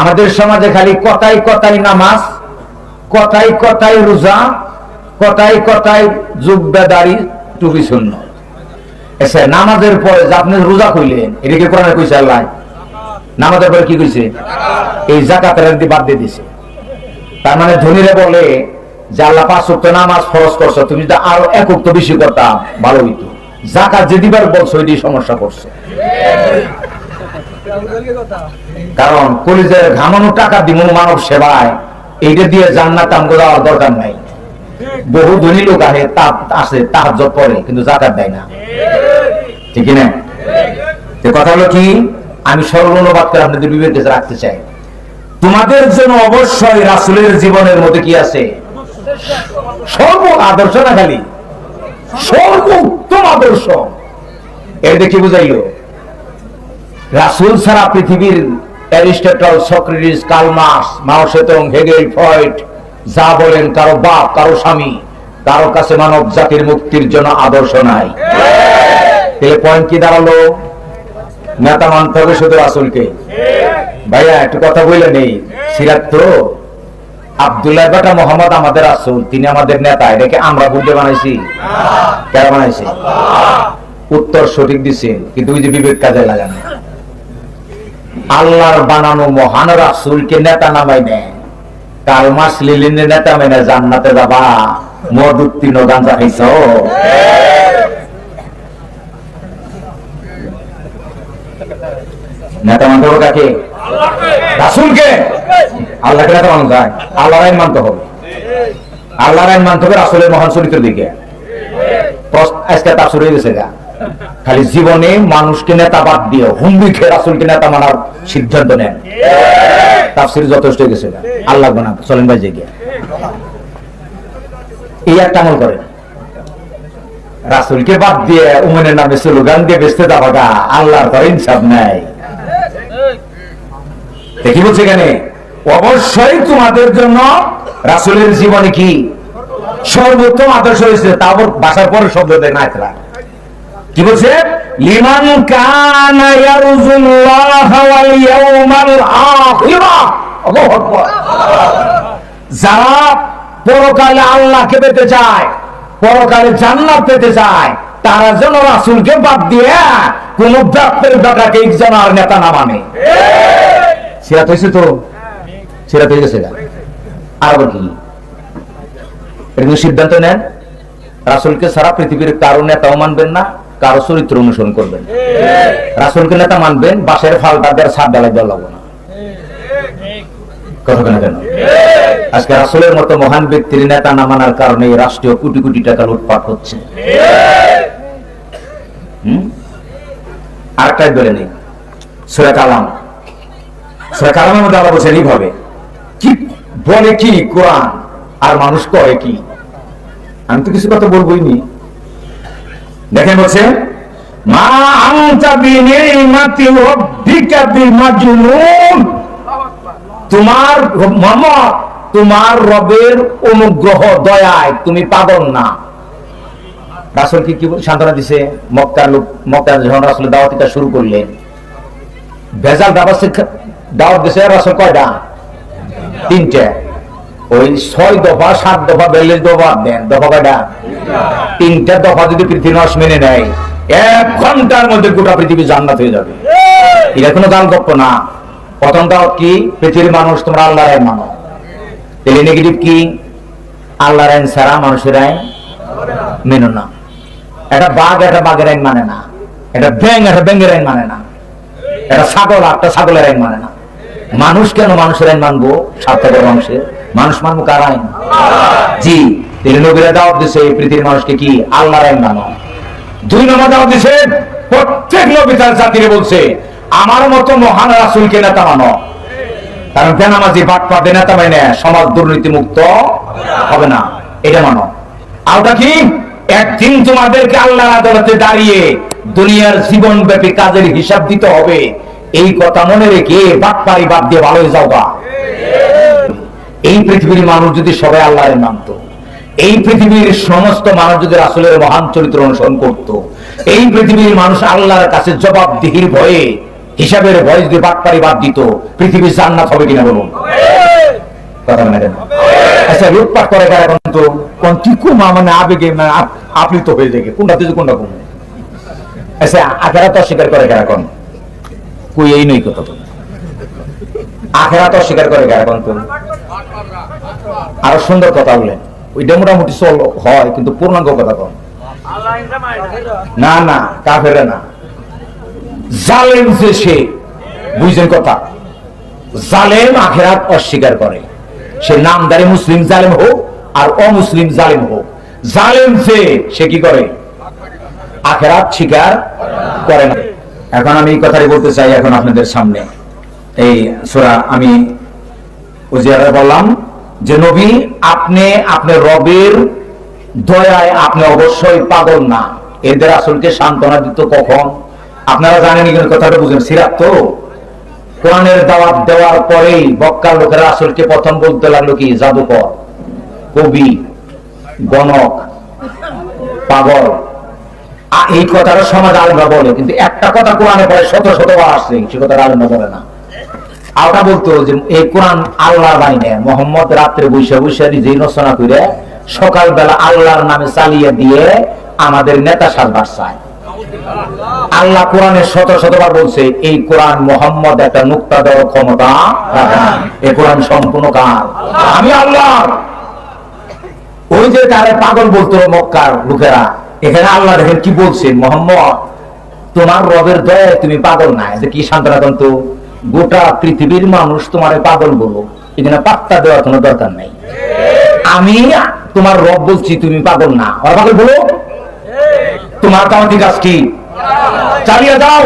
আমাদের সমাজে খালি কথাই কথাই নামাজ, কথাই কথাই রোজা, কথাই কথাই জুব্বাদারি টুপি শূন্য। নামাজের পরে আপনি রোজা কইলেন এদিকে কোরআনে কইছে আল্লাহ? নামাজের পরে কি কইছে? এই জাকাতের বাদ দিয়ে দিছে। তার মানে ধনীরা বলে যে আল্লাহ পাঁচ ওয়াক্ত নামাজ ফরজ করছ, তুমি যদি আরও এক ওয়াক্ত বেশি করতাম ভালো হইতো। জাকাত যে দিবার বলছো এটি সমস্যা করছে। কারণ কলিজের ঘামানো টাকা দিব মানব সেবায়, এইটা দিয়ে জান্নাত আমগো যাওয়ার দরকার নাই। বহু ধনী লোক আছে তা- আছে তাহার পরে কিন্তু জাকাত দেয় না। ঠিক না? কথা হলো কি, আমি সরল অনুবাদ করে আপনাদের বিবেকে রাখতে চাই। তোমাদের জন্য অবশ্যই রাসুলের জীবনের মধ্যে কি আছে? সর্ব আদর্শ না খালি? সর্বোত্তম আদর্শ। এর দেখি বুঝাইল রাসুল ছাড়া পৃথিবীর Aristotle Socrates Karl Marx Mao Tse tung Hegel Freud যা বলেন কারও বাপ কারও স্বামী কারও কাছে মানব জাতির মুক্তির জন্য আদর্শ নাই। তাহলে পয়েন্ট কি দাঁড়াল? নেতা মানতে হবে শুধু রাসুলকে। ভাইয়া একটু কথা বললে নেই। সিরাত তো আবদুল্লাহ বেটা মোহাম্মদ আমাদের রাসুল তিনি আমাদের নেতা। এটাকে আমরা বুঝতে বানাইছি। কেন বানাইছি? উত্তর সঠিক দিচ্ছেন কিন্তু ওই যে বিবেক কাজে লাগানো। আল্লাহর বানানো মহান রাসুলকে নেতা নামাই নেয়। কাল মাস লিলিনের নেতা মেনে জান্নাতে যাবা। মদ উত্তীর্ণ গাঞ্জা খাইছ? নেতা মানতে হবে আল্লাহর রাসুলের মহান চরিত্রের দিকে। আজকে তা শুরু হয়ে গেছে গা। খালি জীবনে মানুষকে নেতা বাদ দিয়ে হুম্বিকে রাসুলকে নেতা মানার সিদ্ধান্ত নেন। তাফসির যথেষ্ট গেছে আল্লাহ বানা চলেন ভাই জেগে এই একটা আমল করেন। রাসুলকে বাদ দিয়ে উমেনের নামে স্লোগান দিয়ে বেসতে যাবা গা আল্লাহর তো ইনসাফ নাই। দেখি বলছে এখানে, অবশ্যই তোমাদের জন্য রাসুলের জীবনে কি সর্বোত্তম আদর্শ হয়েছে? তারপর বাসার পরে শব্দ দেয় না। কি বলছে? লিমান কানা ইয়ারজুল্লাহ ওয়াল ইয়াউমাল আখিরা। আল্লাহু আকবার। যারা পরকালে আল্লাহকে পেতে চায়, পরকালে জান্নাত পেতে চায়, তারা যেন রাসুলকে বাদ দিয়ে কোন ব্যাপের বেটাকে একজন আর নেতা না মানে। সিরাত হয়েছে তো? সিরাত হয়ে গেছে আর কি? সিদ্ধান্ত নেন? রাসুলকে সারা পৃথিবীর কারও নেতাও মানবেন না। কারও চরিত্র অনুসরণ করবেন রাসুলকে নেতা মানবেন বাসের ফালটা দেওয়ার সাত ডালাই দেওয়া লাগবে না। কথা আজকে রাসুলের মতো মহান ব্যক্তির নেতা না মানার কারণে রাষ্ট্রীয় কোটি কোটি টাকা লুটপাট হচ্ছে। হুম? আরেকটাই বলে নেই। সুরা কালাম। সুরা কালামের মধ্যে আল্লাহ বলছেন, এইভাবে কি বলে কি কোরআন? আর মানুষ কয় কি? আমি তো কিছু কথা বলবোই নি। দেখেন বলছে মা আনতা বিনিমাতি তোমার মোহাম্মদ তোমার রবের অনুগ্রহ, দয়ায় তুমি পাগল না। রাসুল কি সান্ত্বনা দিছে? মক্কার লোক মক্কা যখন রাসুল দাওয়াতিটা শুরু করলেন ভেজাল দাওয়াত দাওয়াত দিছে রাসুল কয়টা? তিনটে। ওই ছয় দফা, সাত দফা বেল্লিশ দফা দেন দফা কয়টা? তিনটা দফা যদি পৃথিবী নস মেনে নেয়, এক ঘণ্টার মধ্যে গোটা পৃথিবী জান্নাত হয়ে যাবে। এটা কোনো গান গপ্প না। প্রথম দাওয়াত কি? পৃথিবীর মানুষ তোমরা আল্লাহর আইন মানো। তাহলে নেগেটিভ কি? আল্লাহর আইন ছাড়া মানুষের আইন মেনো না। একটা বাঘ একটা বাঘের আইন মানে না। এটা ব্যাং একটা ব্যাঙের আইন মানে না। এটা ছাগল একটা ছাগলের আইন মানে না। মানুষ কেন মানুষের আইন মানবো? স্বার্থপর মানুষের। মানুষ মানবো কার আইন? জি তিনি নবীরা দাওয়াত দিছে এই পৃথিবীর মানুষকে কি? আল্লাহর আইন মানো। দুই নম্বর দাওয়াত দিছে, প্রত্যেক নবী তার জাতিরে বলছে, আমার মতো মহান রাসুলকে নেতা মানো। কারণ বেনামাজি বাট পাবে নেতা মানে সমাজ দুর্নীতি মুক্ত হবে না। এটা মানো। আওটা কি? একদিন তোমাদেরকে আল্লাহর আদালতে দাঁড়িয়ে দুনিয়ার জীবন ব্যাপী কাজের হিসাব দিতে হবে। এই কথা মনে রেখে বাটপারি বাদ দিয়ে ভালো হয়ে যাও গা। এই পৃথিবীর মানুষ যদি সবাই আল্লাহরের মানত, এই পৃথিবীর সমস্ত মানুষ যদি রাসুলের মহান চরিত্র অনুসরণ করত, এই পৃথিবীর মানুষ আল্লাহর কাছে জবাবদিহির ভয়ে, হিসাবের ভয় যদি বাটপারি বাদ দিত পৃথিবীর জান্নাত হবে কিনা বলুন? কথা আচ্ছা লুটপাট করে কারা এখন তো? কোন কি কুমা মানে আবেগে মানে আপ- আপ্লিত হয়ে যায় কোনটা কোনটা কোন আচ্ছা আখেরা তো অস্বীকার করে কারা কোন কই এই নই অস্বীকার করে আরও সুন্দর কথা মোটামুটি চল, হয়, কিন্তু পূর্ণাঙ্গ কথা না না না। জালেম যে সে কথা? জালেম আখেরাত অস্বীকার করে। সে নামদারি মুসলিম জালেম হোক আর অমুসলিম জালেম হোক। জালেম যে, সে কি করে? আখেরাত স্বীকার করে না। এখন আমি এই কথাই বলতে চাই এখন আপনাদের সামনে। এই সোরা আমি বললাম যে নবী, আপনি আপনার রবের দয়ায় আপনি অবশ্যই পাগল না। এদের আসলকে সান্ত্বনা দিত কখন? আপনারা জানেন এখানে কথাটা বুঝেন, সিরাত তো। কোরআনের দাওয়াত দেওয়ার পরেই বক্কার লোকেরা আসলকে প্রথম বলতে লাগল কি? জাদুকর, কবি, গণক, পাগল। এই কথাটা সমাজ আলেমরা বলে, কিন্তু একটা কথা কোরআনে পরে শত শতবার আসছে, সে কথাটা আলেমরা বলে না। আওটা বলতো যে এই কোরআন আল্লাহ বাইনে মোহাম্মদ রাত্রে বৈশা বৈশা নিজেই রচনা করে সকালবেলা আল্লাহর নামে চালিয়ে দিয়ে আমাদের নেতা সাজবার চায় আল্লাহ কোরআনের শত শতবার বলছে, এই কোরআন মোহাম্মদ একটা নুক্তা দেওয়ার ক্ষমতা। এই কোরআন সম্পূর্ণ কার? আমি আল্লাহ ওই যে তারে পাগল বলতো মক্কার লোকেরা এখানে আল্লাহ দেখেন কি বলছেন মোহাম্মদ, তোমার রবের দয়ায় তুমি পাগল না। যে কি সান্ত্বনা কিন্তু গোটা পৃথিবীর মানুষ তোমার পাগল বলো এখানে পাত্তা দেওয়ার কোনো দরকার নাই। আমি তোমার রব বলছি, তুমি পাগল না। ওরা পাগল বলো তোমার কাউন্টি গাছ কি? চালিয়ে দাও